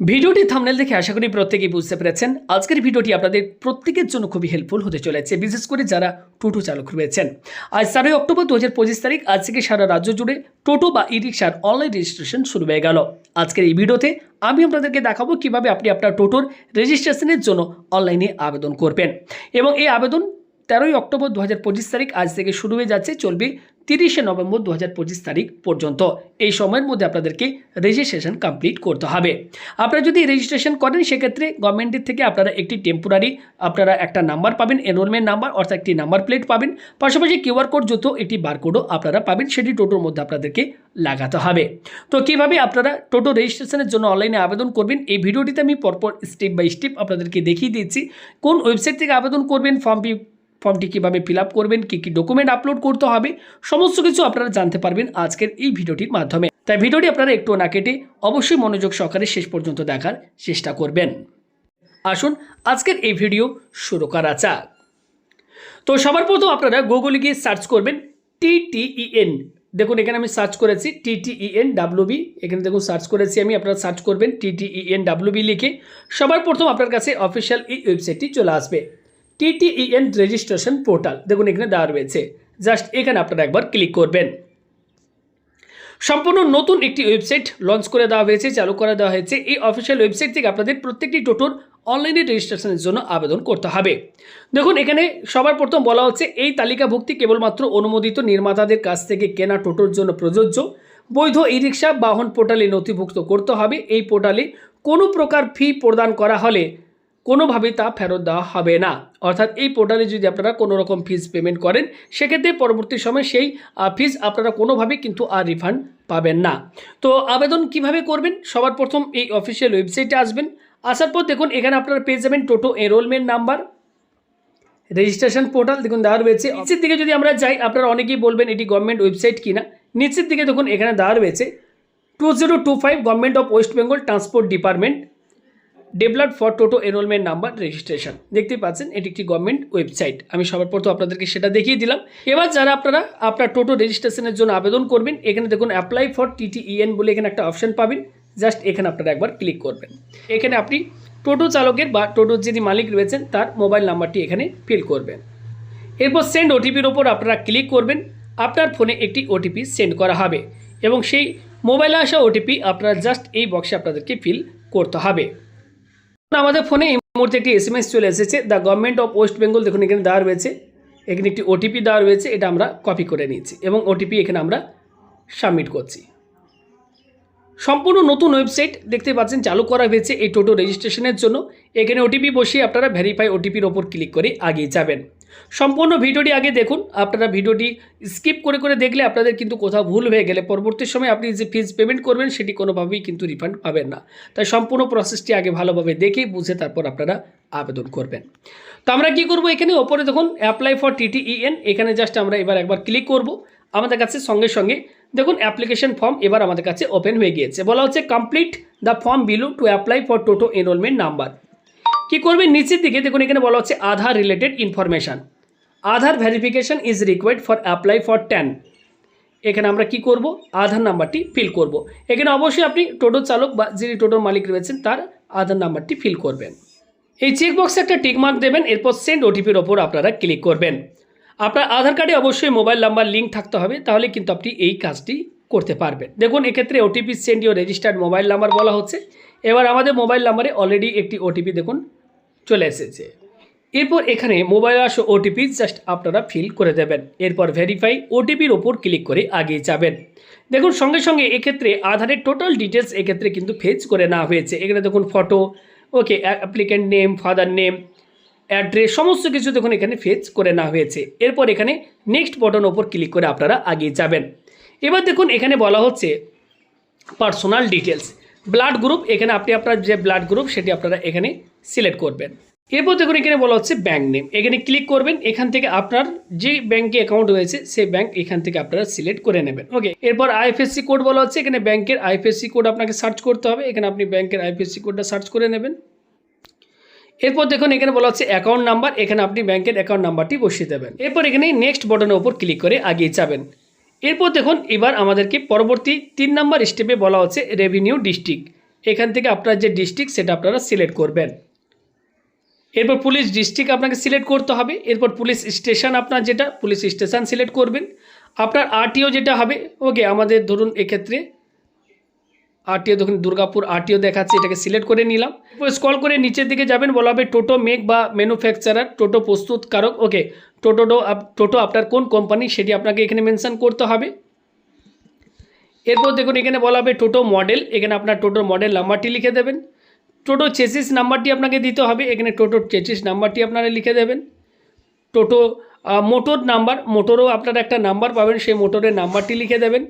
ভিডিওটি থামনেল দেখে আশা করি প্রত্যেকেই বুঝতে পেরেছেন। আজকের ভিডিওটি আপনাদের প্রত্যেকের জন্য খুবই হেল্পফুল হতে চলেছে, বিশেষ করে যারা টোটো চালক রয়েছেন। আজ চারই অক্টোবর দু হাজার পঁচিশ তারিখ আজ থেকে সারা রাজ্য জুড়ে টোটো বা ই রিক্সার অনলাইন রেজিস্ট্রেশন শুরু হয়ে গেল? আজকের এই ভিডিওতে আমি আপনাদেরকে দেখাবো কীভাবে আপনি আপনার টোটোর রেজিস্ট্রেশনের জন্য অনলাইনে আবেদন করবেন। এবং এই আবেদন তেরোই অক্টোবর দু হাজার পঁচিশ তারিখ, আজ থেকে শুরু হয়ে যাচ্ছে, চলবে তিরিশে নভেম্বর দু হাজার পঁচিশ তারিখ পর্যন্ত। এই সময়ের মধ্যে আপনাদেরকে রেজিস্ট্রেশন কমপ্লিট করতে হবে। আপনারা যদি রেজিস্ট্রেশন করেন, সেক্ষেত্রে গভর্নমেন্টের থেকে আপনারা একটি টেম্পোরারি আপনারা একটা নাম্বার পাবেন এনরোলমেন্ট নাম্বার অর্থাৎ একটি নাম্বার প্লেট পাবেন। পাশাপাশি কিউআর কোড যত একটি বারকোডও আপনারা পাবেন, সেটি টোটোর মধ্যে আপনাদেরকে লাগাতে হবে। তো কীভাবে আপনারা টোটো রেজিস্ট্রেশনের জন্য অনলাইনে আবেদন করবেন, এই ভিডিওটিতে আমি পরপর স্টেপ বাই স্টেপ আপনাদেরকে দেখিয়ে দিচ্ছি কোন ওয়েবসাইট থেকে আবেদন করবেন ফর্ম ফর্মটি কীভাবে ফিল করবেন, কী কী ডকুমেন্ট আপলোড করতে হবে, সমস্ত কিছু আপনারা জানতে পারবেন আজকের এই ভিডিওটির মাধ্যমে। তাই ভিডিওটি আপনারা একটু না কেটে অবশ্যই মনোযোগ সহকারে শেষ পর্যন্ত দেখার চেষ্টা করবেন। আসুন আজকের এই ভিডিও শুরু করা যাক। তো সবার প্রথম আপনারা গুগলে গিয়ে সার্চ করবেন টিটিইএন দেখুন, এখানে আমি সার্চ করেছি টিটিইএন ডাব্লিউবি এখানে দেখুন সার্চ করেছি আমি, আপনারা সার্চ করবেন টিটিইএন ডাব্লিউবি লিখে। সবার প্রথম আপনার কাছে অফিসিয়াল এই ওয়েবসাইটটি চলে আসবে। টিটিইএন রেজিস্ট্রেশন পোর্টাল দেখুন, এখানে দেওয়া রয়েছে। জাস্ট এখানে আপনারা একবার ক্লিক করবেন। সম্পূর্ণ নতুন একটি ওয়েবসাইট লঞ্চ করে দেওয়া হয়েছে, চালু করে দেওয়া হয়েছে। এই অফিসিয়াল ওয়েবসাইট থেকে আপনাদের প্রত্যেকটি টোটোর অনলাইনে রেজিস্ট্রেশনের জন্য আবেদন করতে হবে। দেখুন, এখানে সবার প্রথম বলা হচ্ছে, এই তালিকাভুক্তি কেবলমাত্র অনুমোদিত নির্মাতাদের কাছ থেকে কেনা টোটোর জন্য প্রযোজ্য। বৈধ ই রিক্সা বাহন পোর্টালে নথিভুক্ত করতে হবে। এই পোর্টালে কোনো প্রকার ফি প্রদান করা হলে কোনোভাবেই তা ফেরত দেওয়া হবে না। অর্থাৎ এই পোর্টালে যদি আপনারা কোনো রকম ফিজ পেমেন্ট করেন, সেক্ষেত্রে পরবর্তী সময় সেই ফিজ আপনারা কোনোভাবেই কিন্তু আর রিফান্ড পাবেন না। তো আবেদন কীভাবে করবেন? সবার প্রথম এই অফিসিয়াল ওয়েবসাইটে আসবেন। আসার পর দেখুন, এখানে আপনারা পেয়ে যাবেন toto enrolment number registration portal দেখুন দেওয়া রয়েছে। নিচের দিকে যদি আমরা যাই, আপনারা অনেকেই বলবেন এটি গভর্নমেন্ট ওয়েবসাইট কিনা। নিচের দিকে দেখুন, এখানে দেওয়া রয়েছে two zero two five government of West Bengal transport department develop for toto enrolment number registration. দেখতে পাচ্ছেন, এটি একটি গভর্নমেন্ট ওয়েবসাইট। আমি সবার প্রথম আপনাদেরকে সেটা দেখিয়ে দিলাম। এবার যারা আপনারা আপনার টোটো রেজিস্ট্রেশনের জন্য আবেদন করবেন, এখানে দেখুন অ্যাপ্লাই ফর টিটিইএন বলে এখানে একটা অপশন পাবেন। জাস্ট এখানে আপনারা একবার ক্লিক করবেন। এখানে আপনি টোটো চালকের বা টোটোর যিনি মালিক রয়েছেন, তার মোবাইল নাম্বারটি এখানে ফিল করবেন। এরপর সেন্ড ওটিপির ওপর আপনারা ক্লিক করবেন। আপনার ফোনে একটি ওটিপি সেন্ড করা হবে এবং সেই মোবাইলে আসা ওটিপি আপনারা জাস্ট এই বক্সে আপনাদেরকে ফিল করতে হবে। আমাদের ফোনে এই মুহূর্তে একটি এস চলে এসেছে। The government of West Bengal দেখুন, এখানে দেওয়া রয়েছে। এখানে একটি ওটিপি দেওয়া রয়েছে, এটা আমরা কপি করে নিয়েছি এবং ওটিপি এখানে আমরা সাবমিট করছি। সম্পূর্ণ নতুন ওয়েবসাইট দেখতে পাচ্ছেন, চালু করা হয়েছে এই টোটো রেজিস্ট্রেশনের জন্য। এখানে ওটিপি বসিয়ে আপনারা ভেরিফাই ওটিপির ওপর ক্লিক করে আগিয়ে যাবেন। সম্পূর্ণ ভিডিওটি আগে দেখুন। আপনারা ভিডিওটি স্কিপ করে করে দেখলে আপনাদের কিন্তু কোথাও ভুল হয়ে গেলে পরবর্তী সময় আপনি যে ফিজ পেমেন্ট করবেন সেটি কোনোভাবেই কিন্তু রিফান্ড পাবেন না। তাই সম্পূর্ণ প্রসেসটি আগে ভালোভাবে দেখে বুঝে তারপর আপনারা আবেদন করবেন। তো আমরা কি করব এখানে? ওপরে দেখুন apply for T T E N এখানে জাস্ট আমরা এবার একবার ক্লিক করব। আমাদের কাছে সঙ্গে সঙ্গে দেখুন অ্যাপ্লিকেশন ফর্ম এবার আমাদের কাছে ওপেন হয়ে গিয়েছে। বলা হচ্ছে complete the form below to apply for toto enrolment number কি করবেন নিচের দিকে দেখুন, এখানে বলা হচ্ছে Aadhaar related information Aadhaar verification is required for apply for ten এখানে আমরা কি করব? আধার নাম্বারটি ফিল করব। এখানে অবশ্যই আপনি টোটো চালক বা যিনি টোটোর মালিক রয়েছেন, তার আধার নাম্বারটি ফিল করবেন। এই চেকবক্সে একটা টিকমার্ক দেবেন, এরপর সেন্ড ওটিপির ওপর আপনারা ক্লিক করবেন। আপনার আধার কার্ডে অবশ্যই মোবাইল নাম্বার লিঙ্ক থাকতে হবে, তাহলে কিন্তু আপনি এই কাজটি করতে পারবেন। দেখুন, এক্ষেত্রে OTP send your registered mobile number বলা হচ্ছে। এবার আমাদের মোবাইল নাম্বারে অলরেডি একটি ওটিপি দেখুন চলে এসেছে। এরপর এখানে মোবাইল আসো ওটিপি জাস্ট আপনারা ফিল করে দেবেন। এরপর ভেরিফাই ওটিপির ওপর ক্লিক করে আগিয়ে যাবেন। দেখুন, সঙ্গে সঙ্গে এক্ষেত্রে আধারের টোটাল ডিটেলস এক্ষেত্রে কিন্তু ফেজ করে না হয়েছে। এখানে দেখুন photo okay applicant name father name address সমস্ত কিছু দেখুন এখানে ফেজ করে না হয়েছে। এরপর এখানে নেক্সট বটন ওপর ক্লিক করে আপনারা আগিয়ে যাবেন। এবার দেখুন, এখানে বলা হচ্ছে পার্সোনাল ডিটেলস ব্লাড গ্রুপ এখানে আপনি আপনার যে ব্লাড গ্রুপ সেটি আপনারা এখানে সিলেক্ট করবেন। এরপর দেখুন এখানে বলা হচ্ছে ব্যাঙ্ক নেম এখানে ক্লিক করবেন, এখান থেকে আপনার যে ব্যাঙ্কে অ্যাকাউন্ট রয়েছে, সেই ব্যাঙ্ক এখান থেকে আপনারা সিলেক্ট করে নেবেন। ওকে এরপর আইএফএসসি কোড বলা হচ্ছে। এখানে ব্যাঙ্কের আইএফএসসি কোড আপনাকে সার্চ করতে হবে। এখানে আপনি ব্যাঙ্কের আইএফএসসি কোডটা সার্চ করে নেবেন। এরপর দেখুন, এখানে বলা হচ্ছে অ্যাকাউন্ট নাম্বার এখানে আপনি ব্যাংকের অ্যাকাউন্ট নাম্বারটি বসিয়ে দেবেন। এরপর এখানে নেক্সট বটনের উপর ক্লিক করে আগিয়ে যাবেন। এরপর দেখুন, এবার আমাদেরকে পরবর্তী তিন নাম্বার স্টেপে বলা হচ্ছে রেভিনিউ ডিস্ট্রিক্ট এখান থেকে আপনার যে ডিস্ট্রিক্ট সেটা আপনারা সিলেক্ট করবেন। এরপর পুলিশ ডিস্ট্রিক্ট আপনাকে সিলেক্ট করতে হবে। এরপর পুলিশ স্টেশন আপনার যেটা, পুলিশ স্টেশন সিলেক্ট করবেন। আপনার আরটিও যেটা হবে ওকে আমাদের ধরুন এক্ষেত্রে আরটিও দেখুন দুর্গাপুর আরটিও দেখাচ্ছে, এটাকে সিলেক্ট করে নিলাম। স্কল করে নিচের দিকে যাবেন, বলা হবে টোটো মেক বা ম্যানুফ্যাকচারার টোটো প্রস্তুতকারক ওকে টোটো টোটো আপনার কোন কোম্পানি সেটি আপনাকে এখানে মেনশন করতে হবে। এরপর দেখুন, এখানে বলা হবে টোটো মডেল এখানে আপনার টোটোর মডেল নাম্বারটি লিখে দেবেন। টোটো চেসিস নাম্বারটি আপনাকে দিতে হবে। এখানে টোটোর চেসিস নাম্বারটি আপনারা লিখে দেবেন। টোটো মোটর নাম্বার, মোটরও আপনারা একটা নাম্বার পাবেন, সেই মোটরের নাম্বারটি লিখে দেবেন।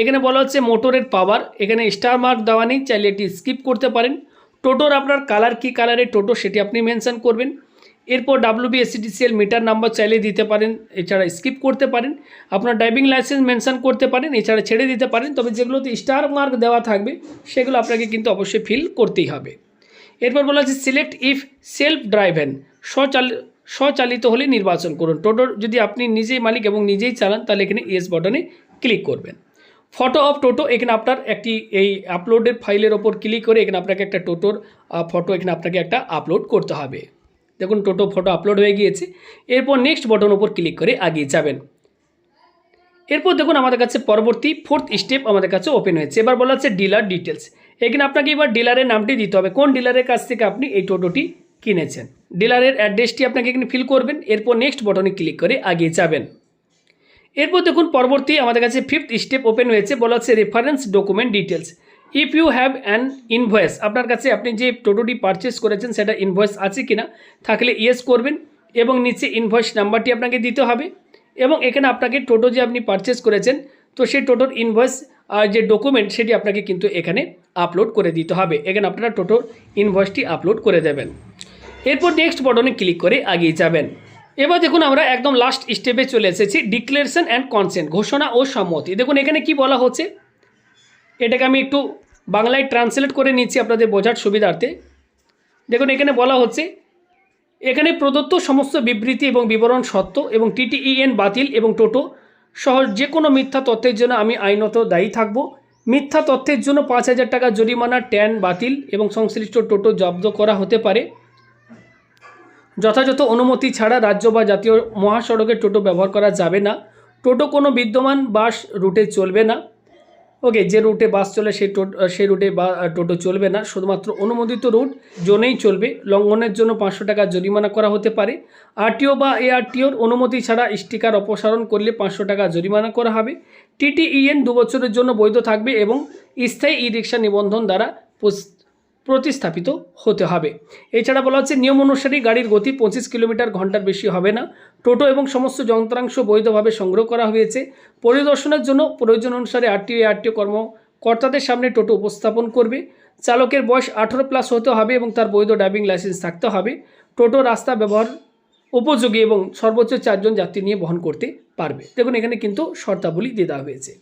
এখানে বলা হচ্ছে মোটরের পাওয়ার। এখানে স্টার মার্ক দেওয়া নেই, চাইলে এটি স্কিপ করতে পারেন। টোটোর আপনার কালার কী কালারের টোটো সেটি আপনি মেনশান করবেন। এরপর ডাব্লিউবি এসিডিসিএল মিটার নাম্বার চাইলে দিতে পারেন, এছাড়া স্কিপ করতে পারেন, আপনার ড্রাইভিং লাইসেন্স মেনশন করতে পারেন, এছাড়া ছেড়ে দিতে পারেন, তবে যেগুলোতে স্টার মার্ক দেওয়া থাকবে, সেগুলো আপনাকে কিন্তু অবশ্যই ফিল করতেই হবে। এরপর বলা হচ্ছে সিলেক্ট ইফ সেলফ ড্রাইভেন স্বচাল, স্বচালিত হলে নির্বাচন করুন। টোটোর যদি আপনি নিজেই মালিক এবং নিজেই চালান, তাহলে এখানে ইয়েস বটনে ক্লিক করবেন। ফটো অফ টোটো এখানে আপনার একটি এই আপলোডের ফাইলের ওপর ক্লিক করে এখানে আপনাকে একটা টোটোর ফটো এখানে আপনাকে একটা আপলোড করতে হবে। দেখুন, টোটো ফটো আপলোড হয়ে গিয়েছে। এরপর নেক্সট বটন ওপর ক্লিক করে আগিয়ে যাবেন। এরপর দেখুন, আমাদের কাছে পরবর্তী ফোর্থ স্টেপ আমাদের কাছে ওপেন হয়েছে। এবার বলা হচ্ছে ডিলার ডিটেলস এখানে আপনাকে এবার ডিলারের নামটি দিতে হবে। কোন ডিলারের কাছ থেকে আপনি এই টোটোটি কিনেছেন? ডিলারের অ্যাড্রেসটি আপনাকে এখানে ফিল করবেন। এরপর নেক্সট বটনে ক্লিক করে আগিয়ে যাবেন। এরপর দেখুন, পরবর্তী আমাদের কাছে ফিফথ স্টেপ ওপেন হয়েছে। বলা হচ্ছে reference document details if you have an invoice আপনার কাছে আপনি যে টোটোটি পারচেস করেছেন, সেটা ইনভয়েস আছে কিনা, থাকলে ইয়েস করবেন এবং নিচে ইনভয়েস নাম্বারটি আপনাকে দিতে হবে এবং এখানে আপনাকে টোটো যে আপনি পারচেস করেছেন, তো সেই টোটোর ইনভয়েস যে ডকুমেন্ট সেটি আপনাকে কিন্তু এখানে আপলোড করে দিতে হবে। এখানে আপনারা টোটোর ইনভয়েসটি আপলোড করে দেবেন। এরপর নেক্সট বটনে ক্লিক করে আগিয়ে যাবেন। এবার দেখুন আমরা একদম লাস্ট স্টেপে চলে এসেছি ডিক্লারেশন অ্যান্ড কনসেন্ট ঘোষণা ও সম্মতি। দেখুন এখানে কি বলা হচ্ছে? এটাকে আমি একটু বাংলায় ট্রান্সলেট করে নিচ্ছি আপনাদের বোঝার সুবিধার্থে। দেখুন, এখানে বলা হচ্ছে, এখানে প্রদত্ত সমস্ত বিবৃতি এবং বিবরণ সত্য এবং টিটিইএন বাতিল এবং টোটো সহ যে কোনো মিথ্যা তথ্যের জন্য আমি আইনত দায়ী থাকব। মিথ্যা তথ্যের জন্য পাঁচ হাজার টাকা জরিমানা, ট্যান, বাতিল এবং সংশ্লিষ্ট টোটো জব্দ করা হতে পারে। যথাযথ অনুমতি ছাড়া রাজ্য বা জাতীয় মহাসড়কে টোটো ব্যবহার করা যাবে না। টোটো কোনো বিদ্যমান বাস রুটে চলবে না। ওকে যে রুটে বাস চলে, সেই টোট সেই রুটে বা টোটো চলবে না। শুধুমাত্র অনুমোদিত রুট জোনেই চলবে। লঙ্ঘনের জন্য পাঁচশো টাকা জরিমানা করা হতে পারে। আরটিও বা এআরটিওর অনুমতি ছাড়া স্টিকার অপসারণ করলে পাঁচশো টাকা জরিমানা করা হবে। টিটিইএন দু বছরের জন্য বৈধ থাকবে এবং স্থায়ী ই রিক্সা নিবন্ধন দ্বারা প্রতিস্থাপিত হতে হবে। এছাড়া বলা হচ্ছে, নিয়ম অনুসারে গাড়ির গতি পঁচিশ কিলোমিটার ঘণ্টার বেশি হবে না। টোটো এবং সমস্ত যন্ত্রাংশ বৈধভাবে সংগ্রহ করা হয়েছে। পরিদর্শনের জন্য প্রয়োজন অনুসারে আরটিও আরটিও কর্মকর্তাদের সামনে টোটো উপস্থাপন করবে। চালকের বয়স আঠারো প্লাস হতে হবে এবং তার বৈধ ড্রাইভিং লাইসেন্স থাকতে হবে। টোটো রাস্তা ব্যবহার উপযোগী এবং সর্বোচ্চ চারজন যাত্রী নিয়ে বহন করতে পারবে। দেখুন, এখানে কিন্তু শর্তাবলী দিয়ে দেওয়া হয়েছে।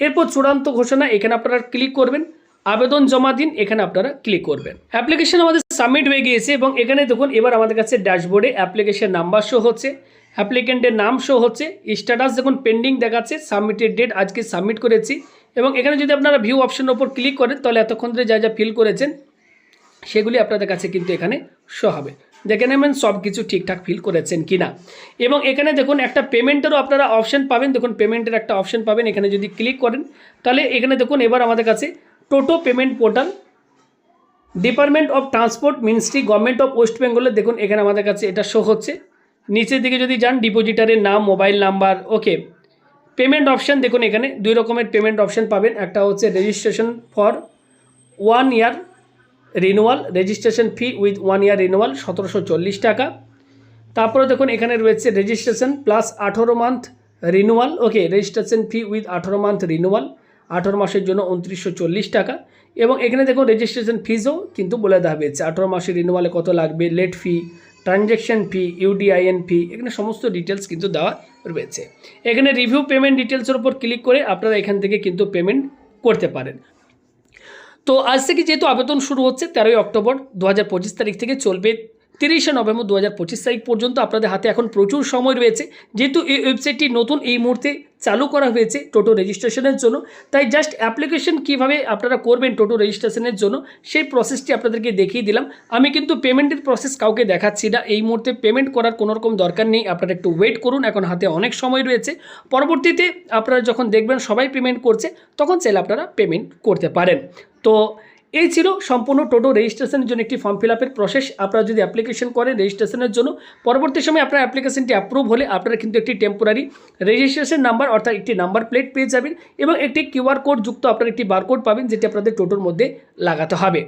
এরপর চূড়ান্ত ঘোষণা, এখানে আপনারা ক্লিক করবেন। আবেদন জমা দিন, এখানে আপনারা ক্লিক করবেন। অ্যাপ্লিকেশন আমাদের সাবমিট হয়ে গিয়েছে এবং এখানে দেখুন, এবার আমাদের কাছে ড্যাশবোর্ডে অ্যাপ্লিকেশন নাম্বার শো হচ্ছে। অ্যাপ্লিকেন্টের নাম শো হচ্ছে। স্ট্যাটাস দেখুন পেন্ডিং দেখাচ্ছে সাবমিটের ডেট আজকে সাবমিট করেছি। এবং এখানে যদি আপনারা ভিউ অপশনের ওপর ক্লিক করেন, তাহলে এতক্ষণ ধরে যা যা ফিল করেছেন, সেগুলি আপনাদের কাছে কিন্তু এখানে শো হবে। দেখে নেবেন সব কিছু ঠিকঠাক ফিল করেছেন কি না এবং এখানে দেখুন, একটা পেমেন্টেরও আপনারা অপশন পাবেন। দেখুন পেমেন্টের একটা অপশন পাবেন। এখানে যদি ক্লিক করেন, তাহলে এখানে দেখুন, এবার আমাদের কাছে toto payment portal. Department of transport ministry, government of West বেঙ্গলে দেখুন, এখানে আমাদের কাছে এটা শো হচ্ছে। নিচের দিকে যদি যান ডিপোজিটারের নাম mobile number okay payment option দেখুন এখানে, দুই রকমের পেমেন্ট অপশান পাবেন। একটা হচ্ছে registration for one year renewal registration fee with one year renewal সতেরোশো চল্লিশ টাকা। তারপরে দেখুন, এখানে রয়েছে রেজিস্ট্রেশন প্লাস আঠেরো month renewal okay registration fee with আঠেরো মান্থ রিনুয়াল আঠেরো মাসের জন্য উনত্রিশশো চল্লিশ টাকা। এবং এখানে দেখুন রেজিস্ট্রেশন ফিজও কিন্তু বলে দেওয়া হয়েছে। আঠেরো মাসের রিনুয়ালে কত লাগবে? Late fee transaction fee U D I N fee এখানে সমস্ত ডিটেলস কিন্তু দেওয়া রয়েছে। এখানে রিভিউ পেমেন্ট ডিটেলসের উপর ক্লিক করে আপনারা এখান থেকে কিন্তু পেমেন্ট করতে পারেন। তো আজ থেকে যেহেতু আবেদন শুরু হচ্ছে তেরোই অক্টোবর দু হাজার পঁচিশ তারিখ থেকে চলবে তিরিশে নভেম্বর দু হাজার পঁচিশ তারিখ পর্যন্ত আপনাদের হাতে এখন প্রচুর সময় রয়েছে। যেহেতু এই ওয়েবসাইটটি নতুন এই মুহূর্তে চালু করা হয়েছে টোটো রেজিস্ট্রেশনের জন্য, তাই জাস্ট অ্যাপ্লিকেশন কীভাবে আপনারা করবেন টোটো রেজিস্ট্রেশনের জন্য, সেই প্রসেসটি আপনাদেরকে দেখিয়ে দিলাম। আমি কিন্তু পেমেন্টের প্রসেস কাউকে দেখাচ্ছি না। এই মুহূর্তে পেমেন্ট করার কোনো রকম দরকার নেই। আপনারা একটু ওয়েট করুন, এখন হাতে অনেক সময় রয়েছে। পরবর্তীতে আপনারা যখন দেখবেন সবাই পেমেন্ট করছে, তখন চাইলে আপনারা পেমেন্ট করতে পারেন। তো এই ছিল সম্পূর্ণ টোটো রেজিস্ট্রেশনের জন্য একটি ফর্ম ফিল আপের প্রসেস আপনারা যদি অ্যাপ্লিকেশন করেন রেজিস্ট্রেশনের জন্য, পরবর্তী সময় আপনার অ্যাপ্লিকেশনটি অ্যাপ্রুভ হলে আপনারা কিন্তু একটি টেম্পোরারি রেজিস্ট্রেশন নাম্বার অর্থাৎ একটি নাম্বার প্লেট পেয়ে যাবেন এবং একটি কিউআর কোড যুক্ত আপনারা একটি বারকোড পাবেন, যেটি আপনাদের টোটোর মধ্যে লাগাতে হবে।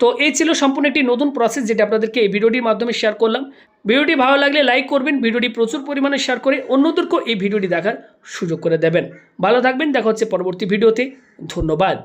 তো এই ছিল সম্পূর্ণ একটি নতুন প্রসেস যেটা আপনাদেরকে এই ভিডিওটির মাধ্যমে শেয়ার করলাম। ভিডিওটি ভালো লাগলে লাইক করবেন, ভিডিওটি প্রচুর পরিমাণে শেয়ার করে অন্যদেরকেও এই ভিডিওটি দেখার সুযোগ করে দেবেন। ভালো থাকবেন, দেখা হচ্ছে পরবর্তী ভিডিওতে। ধন্যবাদ।